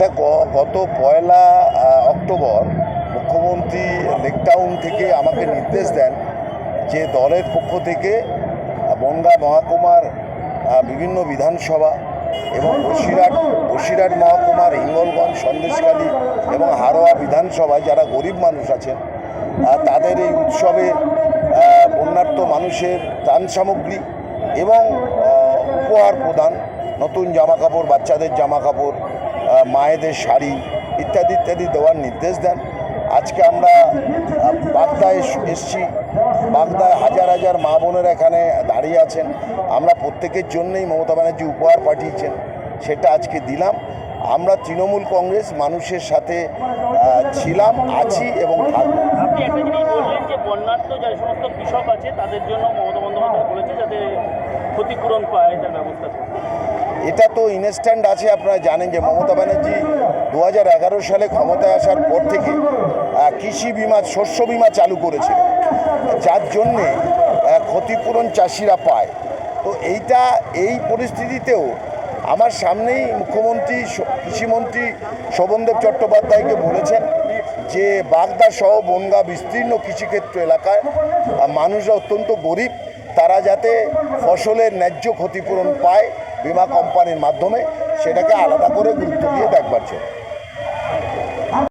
এটা গত পয়লা অক্টোবর মুখ্যমন্ত্রী লেকটাউন থেকে আমাকে নির্দেশ দেন যে দলের পক্ষ থেকে বনগাঁ মহকুমার বিভিন্ন বিধানসভা এবং বসিরহাট বসিরহাট মহকুমার হিঙ্গলগঞ্জ সন্দেশখালী এবং হারোয়া বিধানসভায় যারা গরিব মানুষ আছেন তাদের এই উৎসবে আহ, বন্যার্ত মানুষের ত্রাণ সামগ্রী এবং উপহার প্রদান নতুন জামা কাপড় বাচ্চাদের জামা কাপড় মায়েদের শাড়ি ইত্যাদি ইত্যাদি দেওয়ার নির্দেশ দেন। আজকে আমরা বাগদায় এস- এসছি। বাগদায় হাজার হাজার মা বোনেরা এখানে দাঁড়িয়ে আছেন। আমরা প্রত্যেকের জন্যই মমতা ব্যানার্জি উপহার পাঠিয়েছেন, সেটা আজকে দিলাম। আমরা তৃণমূল কংগ্রেস মানুষের সাথে ছিলাম, আছি এবং থাকব। কৃষক আছে, তাদের জন্য মমতা বন্দ্যোপাধ্যায় বলেছে যাতে ক্ষতিপূরণ পায় তার ব্যবস্থা এটা তো ইনস্ট্যান্ট আছে, আপনারা জানেন যে মমতা ব্যানার্জি দু হাজার এগারো সালে ক্ষমতায় আসার পর থেকে কৃষি বিমা, শস্য বিমা চালু করেছে যার জন্যে ক্ষতিপূরণ চাষিরা পায়। তো এইটা, এই পরিস্থিতিতেও আমার সামনেই মুখ্যমন্ত্রী কৃষিমন্ত্রী শোভনদেব চট্টোপাধ্যায়কে বলেছেন যে, বাগদা সহ বনগা বিস্তীর্ণ কৃষিক্ষেত্র এলাকায় মানুষরা অত্যন্ত গরিব। তারা যাতে ফসলের ন্যায্য ক্ষতিপূরণ পায় বিমা কোম্পানির মাধ্যমে সেটাকে আলাদা করে গুরুত্ব দিয়ে দেখবার জন্য